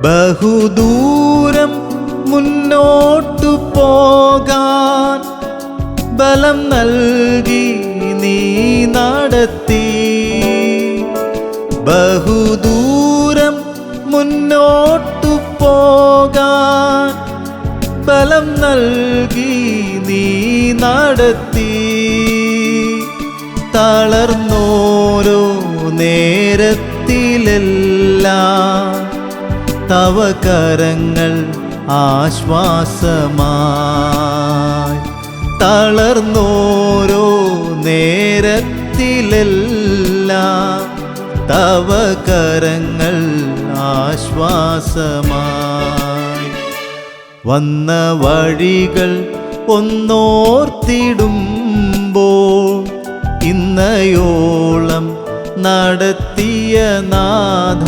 ബഹുദൂരം മുന്നോട്ടു പോകാൻ ബലം നൽകി നീ നടത്തി. ബഹുദൂരം മുന്നോട്ടു പോകാൻ ബലം നൽകി നീ നടത്തി. തളർന്നോരോ നേരത്തിലെല്ലാം തവ കരങ്ങൾ ആശ്വാസമായി തളർന്നോരോ നേരത്തിലെല്ലാം തവ കരങ്ങൾ ആശ്വാസമായി വന്ന വഴികൾ ഒന്നോർത്തിടുമ്പോൾ ഇന്നയോളം നടത്തിയ നാഥ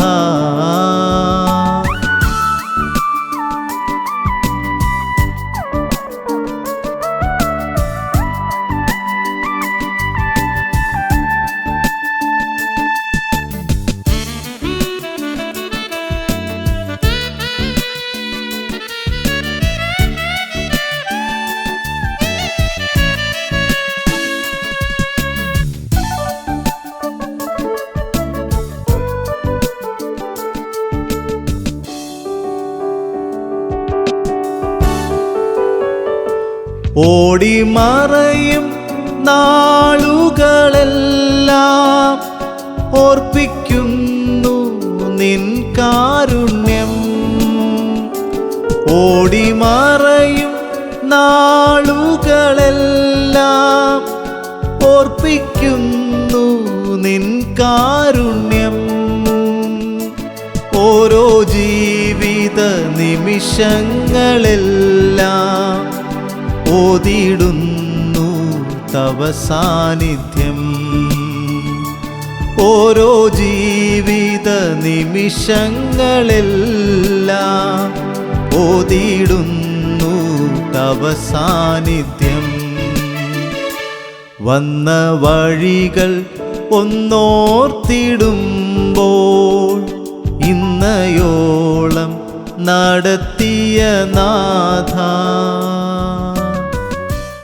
ഓടി മറയും നാളുകളെല്ലാം ഓർപ്പിക്കുന്നു നിൻ കാരുണ്യം. ഓടി മറയും നാളുകളെല്ലാം ഓർപ്പിക്കുന്നു നിൻ കാരുണ്യം. ഓരോ ജീവിത നിമിഷങ്ങളെല്ലാം ഓതിടുന്നു തവ സാന്നിധ്യം. ഓരോ ജീവിത നിമിഷങ്ങളെല്ലാം ഓതിടുന്നു തവ സാന്നിധ്യം. വന്ന വഴികൾ ഒന്നോർത്തിടുമ്പോൾ ഇന്നയോളം നടത്തിയ നാഥ.